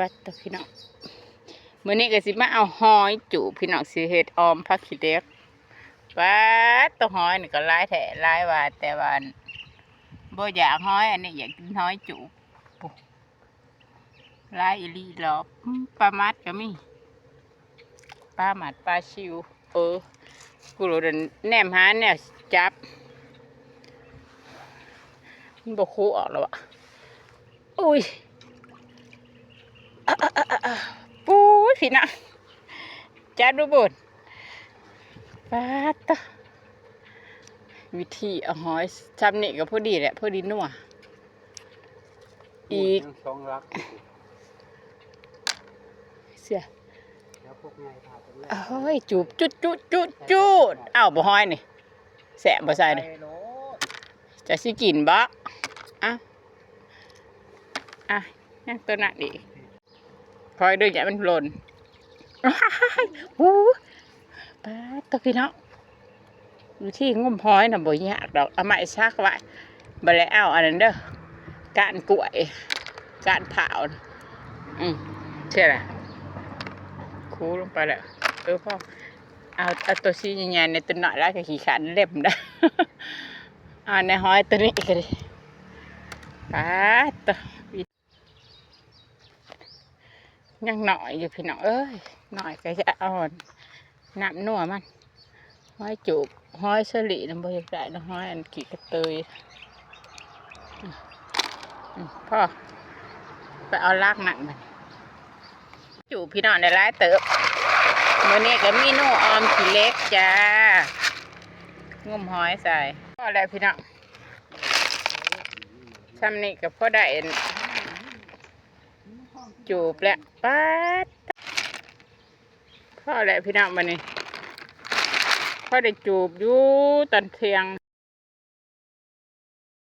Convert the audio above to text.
ปัดตะพี่น้องมื้อนี้ก็สิมาเอาหอยจูพี่น้องสิเฮ็ดออมผักขี้เล็กปัดตัวหอยนี่ก็หลายแท้หลายว่าแต่ว่าอันบ่อยากหอยอันนี้อยากกินหอยจูบปุ๊หลายอีลีหรอบปลามัดก็มีปลาหมัดปลาชิว เออ กูรู้เดินแนมหาแนวจับมันบ่คูออกแล้วอะอุ้ย ปูดพี่นะจัดดูบุญปาดตะวิธีเอาหอยจำนี่ก็พอดีแหละพอดีนัวอีกสองรักเสียแล้วพวกไงพาไปเลยเอ้ยจูบจุดจุดจุดจุดอ้าวบ่หอยนี่แสบบ่ใส่นี่ไปโลดจะสิกินบ่อะอะยังตัวหนักดี คอยด้วยอย่ามันหล่นอ้ายหูป้าตัวพี่น้องวิธีงมหอยน่ะบ่ยากดอกเอาไม้ซักไว้บ่แล้วอันนั้นเด้อการกล้วย การเผาน่ะอืมเชื่อละคูลงไปแล้วเออพ่อเอาเอาตัวซีใหญ่ๆในตัวหน่อยแล้วก็ขี้ขันเล็บได้อ่าในหอยตัวนี้ก็ดิปาตัว ยังหน่อยอยู่พี่น้องเอ้ยหน่อยก็จะอ่อนน้ำนัวมันห้อยจูบห้อยสลีน้ำบริได้นะห้อยอันกี่กระเตยอือพ่อไปเอาลากหนักมันจูบพี่น้องในร้ายเติบมื่อนี้ก็มีนูออมขี้เล็กจ้างุ่มห้อยใส่พ่อแล้วพี่น้องทำนี่กับพ่อได้อัน จูบและป๊าดพ่อแล้วพี่น้องมานี่พ่อได้จูบอยู่ตันเทียง